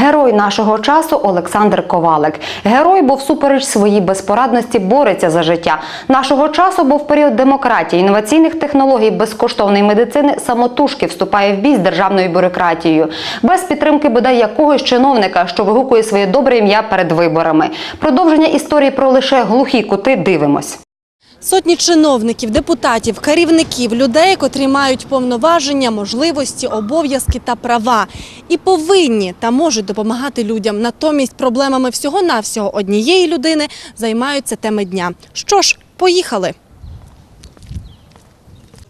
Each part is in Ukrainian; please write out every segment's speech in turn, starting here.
Герой нашого часу Олександр Ковалик. Герой, бо всупереч своїй безпорадності бореться за життя. Нашого часу, бо в період демократії, інноваційних технологій, безкоштовної медицини самотужки вступає в бій з державною бюрократією, без підтримки бодай якогось чиновника, що вигукує своє добре ім'я перед виборами. Продовження історії про лише глухі кути дивимось. Сотні чиновників, депутатів, керівників, людей, котрі мають повноваження, можливості, обов'язки та права. І повинні та можуть допомагати людям. Натомість проблемами всього-навсього однієї людини займаються теми дня. Що ж, поїхали.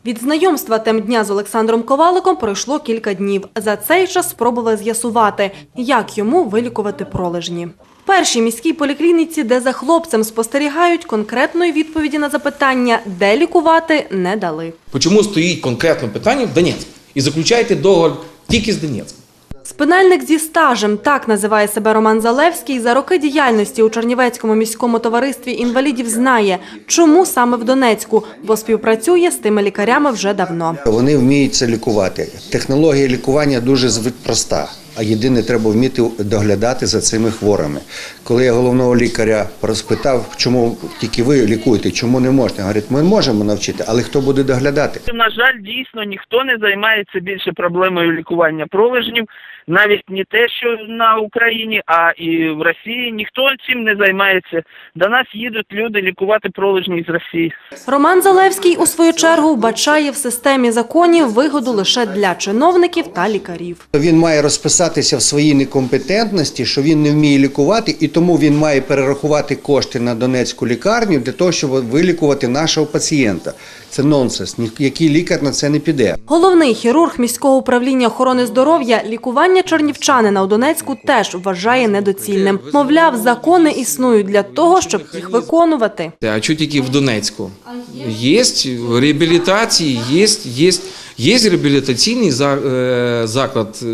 Від знайомства тем дня з Олександром Коваликом пройшло кілька днів. За цей час спробували з'ясувати, як йому вилікувати пролежні. Першій міській поліклініці, де за хлопцем спостерігають, конкретної відповіді на запитання, де лікувати, не дали. Почому стоїть конкретно питання в Донецьк? І заключаєте договор тільки з Донецьком. Спинальник зі стажем, так називає себе Роман Залевський, за роки діяльності у Чернівецькому міському товаристві інвалідів знає, чому саме в Донецьку, бо співпрацює з тими лікарями вже давно. Вони вміють це лікувати. Технологія лікування дуже проста. А єдине, треба вміти доглядати за цими хворими. Коли я головного лікаря розпитав, чому тільки ви лікуєте, чому не можете, говорить, ми можемо навчити, але хто буде доглядати? На жаль, дійсно ніхто не займається більше проблемою лікування пролежнів, навіть не те, що на Україні, а і в Росії ніхто цим не займається. До нас їдуть люди лікувати пролежні з Росії. Роман Залевський, у свою чергу, вбачає в системі законів вигоду лише для чиновників та лікарів. Він має розписатися в своїй некомпетентності, що він не вміє лікувати, і тому він має перерахувати кошти на Донецьку лікарню для того, щоб вилікувати нашого пацієнта. Це нонсенс. Який лікар на це не піде. Головний хірург міського управління охорони здоров'я лікування чернівчанина у Донецьку теж вважає недоцільним. Мовляв, закони існують для того, щоб їх виконувати. А що тільки в Донецьку? Є реабілітації, є, є, є реабілітаційний е, заклад е,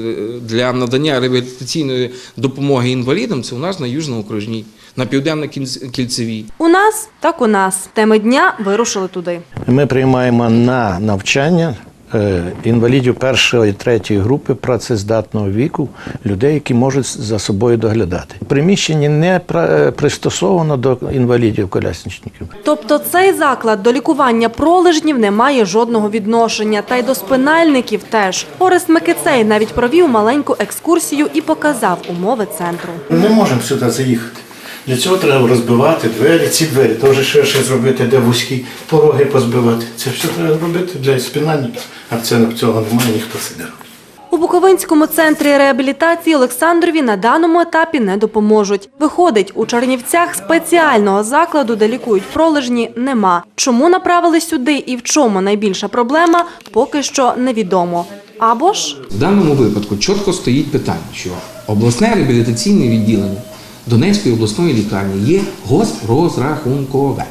для надання реабілітаційної допомоги інвалідам. Це у нас на Южному окружній, на Південно-Кільцевій. У нас так у нас. Теми дня вирушили туди. Ми приймаємо на навчання інвалідів першої і третьої групи працездатного віку, людей, які можуть за собою доглядати. Приміщення не е, пристосовано до інвалідів колясничників. Тобто цей заклад до лікування пролежнів не має жодного відношення, та й до спинальників теж. Орест Микицей навіть провів маленьку екскурсію і показав умови центру. Ми не можемо сюди заїхати. Для цього треба розбивати двері, ці двері теж ширше зробити, де вузькі пороги позбивати. Це все треба робити для спинальників, а це цього немає, ніхто це не робить. У Буковинському центрі реабілітації Олександрові на даному етапі не допоможуть. Виходить, у Чернівцях спеціального закладу, де лікують пролежні, нема. Чому направили сюди і в чому найбільша проблема, поки що невідомо. Або ж В даному випадку чітко стоїть питання, що обласне реабілітаційне відділення Донецької обласної лікарні є госпрозрахункове.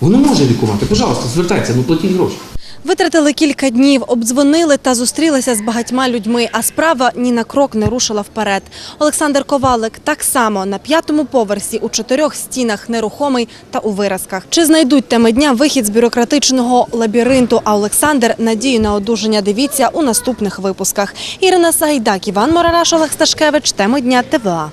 Воно може лікувати, пожалуйста, звертайтеся, ну платіть гроші. Витратили кілька днів, обдзвонили та зустрілися з багатьма людьми, а справа ні на крок не рушила вперед. Олександр Ковалик так само на п'ятому поверсі у чотирьох стінах нерухомий та у виразках. Чи знайдуть теми дня вихід з бюрократичного лабіринту? А Олександр надію на одужання дивіться у наступних випусках. Ірина Сагайдак, Іван Морараш, Олег Сташкевич. Теми дня ТВА.